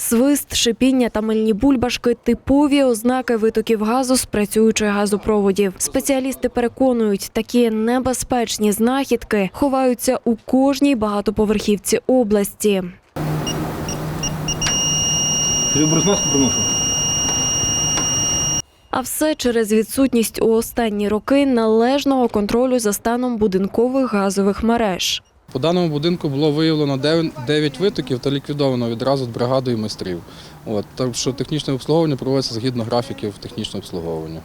Свист, шипіння та мильні бульбашки типові ознаки витоків газу з працюючих газопроводів. Спеціалісти переконують, такі небезпечні знахідки ховаються у кожній багатоповерхівці області. Приношу. А все через відсутність у останні роки належного контролю за станом будинкових газових мереж. По даному будинку було виявлено 9 витоків та ліквідовано відразу бригадою майстрів. От, так що технічне обслуговування проводиться згідно графіків технічного обслуговування.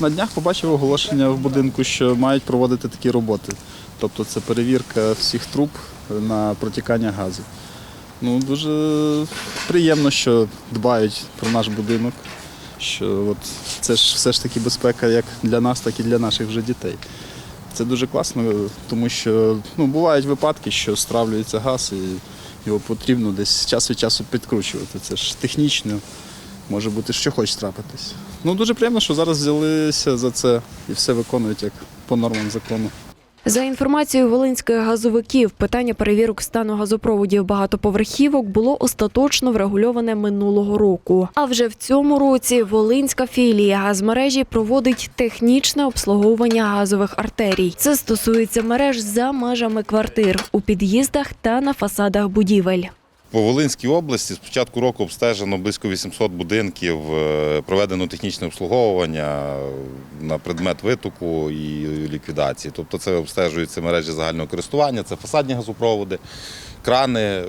На днях побачив оголошення в будинку, що мають проводити такі роботи. Тобто це перевірка всіх труб на протікання газу. Ну, дуже приємно, що дбають про наш будинок. Що от це ж все ж таки безпека як для нас, так і для наших вже дітей. Це дуже класно, тому що ну, бувають випадки, що стравлюється газ і його потрібно десь час від часу підкручувати. Це ж технічно, може бути, що хоче трапитись. Ну дуже приємно, що зараз взялися за це і все виконують як по нормам закону. За інформацією волинських газовиків, питання перевірок стану газопроводів багатоповерхівок було остаточно врегульоване минулого року. А вже в цьому році волинська філія газмережі проводить технічне обслуговування газових артерій. Це стосується мереж за межами квартир у під'їздах та на фасадах будівель. По Волинській області з початку року обстежено близько 800 будинків, е, проведено технічне обслуговування на предмет витоку і ліквідації. Тобто це обстежуються мережі загального користування, це фасадні газопроводи, крани,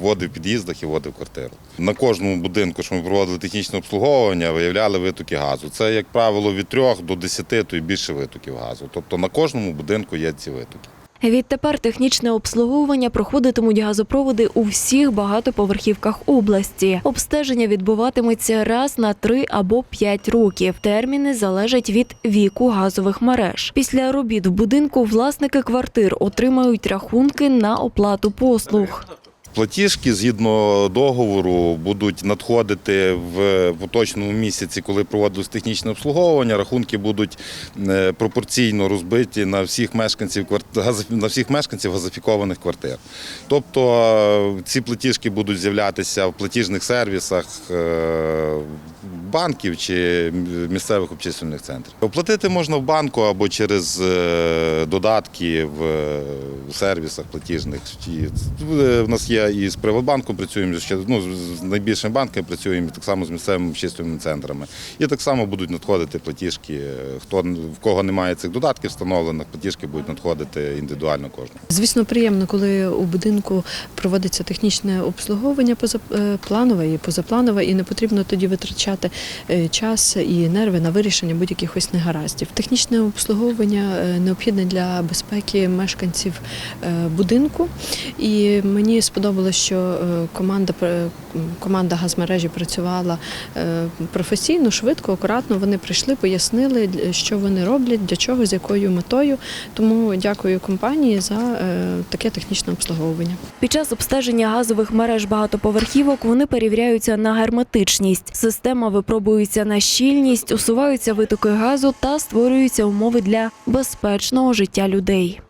води в під'їздах і води в квартиру. На кожному будинку, що ми проводили технічне обслуговування, виявляли витоки газу. Це, як правило, від 3 до 10, то і більше витоків газу. Тобто на кожному будинку є ці витоки. Відтепер технічне обслуговування проходитимуть газопроводи у всіх багатоповерхівках області. Обстеження відбуватиметься раз на три або п'ять років. Терміни залежать від віку газових мереж. Після робіт в будинку власники квартир отримають рахунки на оплату послуг. Платіжки згідно договору будуть надходити в поточному місяці, коли проводилось технічне обслуговування. Рахунки будуть е, пропорційно розбиті на всіх мешканців на всіх мешканців газифікованих квартир. Тобто е, ці платіжки будуть з'являтися в платіжних сервісах е, банків чи місцевих обчислювальних центрів. Оплатити можна в банку або через додатки в сервісах платіжних. В нас є і з Приватбанком працюємо, ще, ну, з- найбільшими банками працюємо, і так само з місцевими обчислювальними центрами. І так само будуть надходити платіжки. Е, Хто в кого немає цих додатків встановлених, платіжки будуть надходити індивідуально кожному. Звісно, приємно, коли у будинку проводиться технічне обслуговування позапланове і позапланове, і не потрібно тоді витрачати е, час і нерви на вирішення будь-яких ось негараздів. Технічне обслуговування е, необхідне для безпеки мешканців будинку. І мені сподобалося, що е, команда команда газмережі працювала е, професійно, швидко, акуратно. Вони прийшли, пояснили, що вони роблять, для чого, з якою метою. Тому дякую компанії за е, таке технічне обслуговування. Під час обстеження газових мереж багатоповерхівок вони перевіряються на герметичність. Система випробується на щільність, усуваються витоки газу та створюються умови для безпечного життя людей.